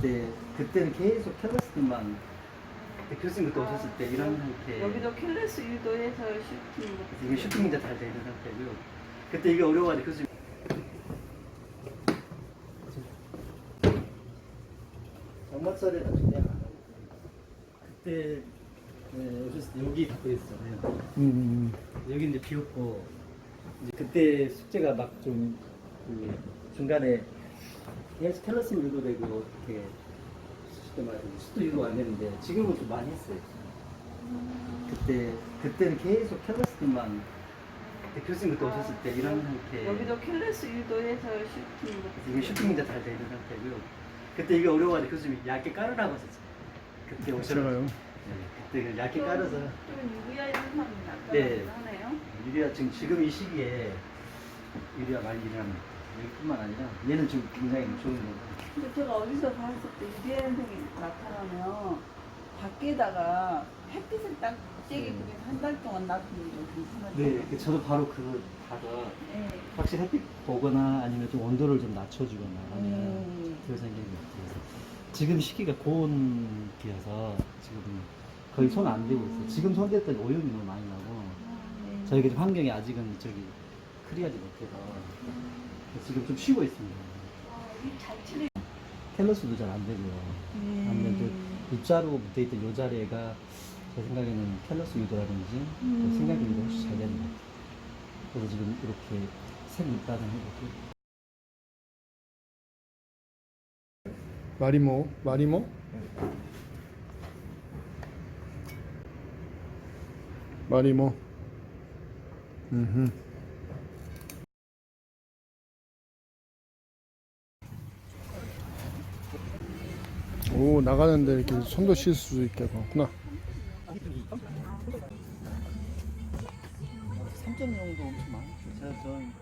그때 그때는 계속 캘러스만 교수님 그때 오셨을 때 이런 상태. 여기도 킬레스 유도해서 슈팅. 이게 슈팅 이제 잘 되는 상태고요. 그때 이게 어려워가지고 교수님. 장막설에 나중에 그때 네, 오셨을 때 여기 닫혀 있었잖아요. 음, 여기 이제 비었고 이제 그때 숙제가 막좀 그 중간에 예스 캘러스 유도 되고 어떻게 그때 말고 수도 유도 안 되는데 지금은 좀 많이 했어요. 그때 그때는 계속 캘러스만 교수님 그때 오셨을 때 이런 상태 여기도 킬레스 유도해서 슈팅 이게 슈팅 이제 잘 되는 상태고요. 그때 이게 어려워가지고 교수님이 얇게 깔으라고 하셨어요. 그때 오셔서 제가요. 네, 그때 그 얇게 깔아서 좀 유리아 현상이 네. 나타나긴 하네요. 유리아 지금 지금 이 시기에 유리아 많이 일어납니다. 여기뿐만 아니라 얘는 지금 굉장히 좋은 거. 근데 제가 어디서 봤을 때 유리아 현상이 나타나면 밖에다가 햇빛을 딱 쬐게 음. 그냥 한달 동안 놔두는 게 괜찮아요. 네, 그 저도 바로 그거 봐서 네. 확실히 햇빛 보거나 아니면 좀 온도를 좀 낮춰주거나 하면 음. 그런 생각이 들어서 지금 시기가 고온기여서 지금 거의 손 안 대고 있어요. 지금 손 댔더니 오염이 너무 많이 나고 네. 저희가 좀 환경이 아직은 저기 클리어하지 못해서 지금 좀 쉬고 있습니다. 캘러스도 잘 안 되고요. 안 되고 입자로 붙어있던 요 자리가 제 생각에는 캘러스 유도라든지 그 음. 생각 유도 훨씬 잘 되는 것 같아요. 그래서 지금 이렇게 색 밑바닥 해보고 마리모, 마리모? 마리모. 음. 오 나가는데 이렇게 손도 쉴 수 있게 그렇구나. 3.0도 엄청 많죠. 제가 전